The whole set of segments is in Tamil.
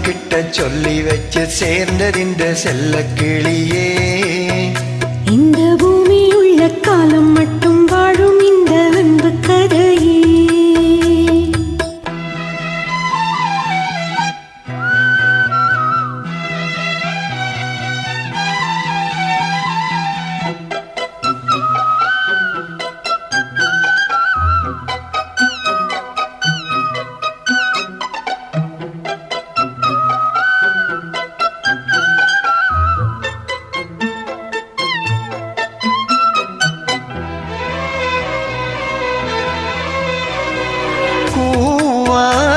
கிட்ட சொல்லி வச்சு சேர்ந்ததிந்த செல்ல கிளியே இந்த பூமி உள்ள காலம் மட்டும்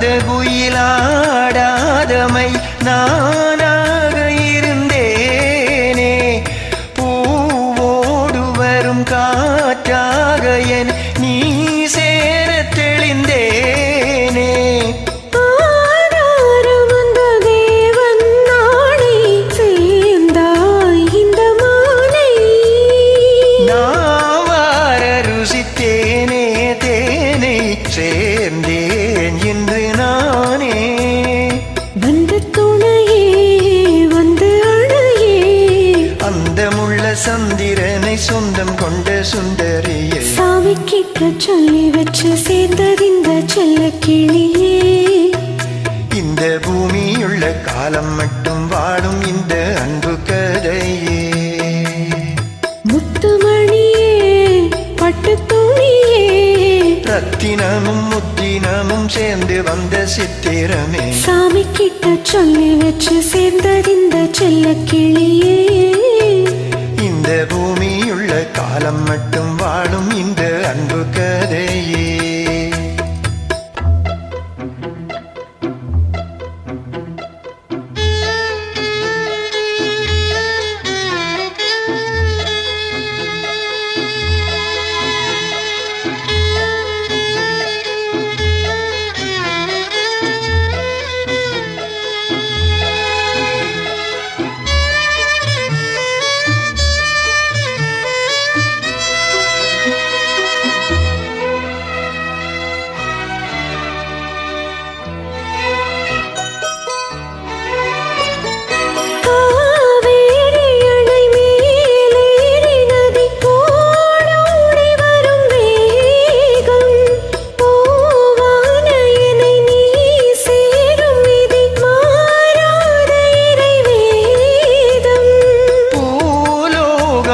கூவாத நான் சொல்லி வச்சு சேர்ந்ததிந்த செல்ல கிளியே. இந்த பூமியுள்ள காலம் மட்டும் வாழும் இந்த அன்பு கதையே. முத்துமணியே பட்டு துணியே ரத்தினமும் முத்தினமும் சேர்ந்து வந்த சித்திரமே. சாமி கிட்ட சொல்லி வச்சு சேர்ந்ததிந்த செல்ல கிளியே. இந்த பூமியுள்ள காலம் மட்டும் வாழும் இந்த அன்பு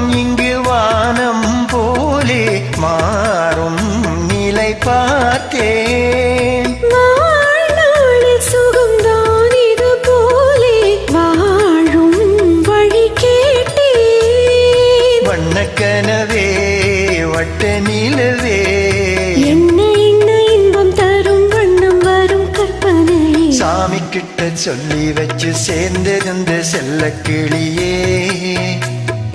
பூலோகம் இங்கு வானம் போலே மாறும் நிலை பார்த்தேன். வண்ணக்கனவே வட்ட நிலவே என்ன என்ன இன்பம் தரும் வண்ணம் வரும் கற்பனை சாமி கிட்ட சொல்லி வச்சு சேர்ந்திருந்த செல்ல கிளியே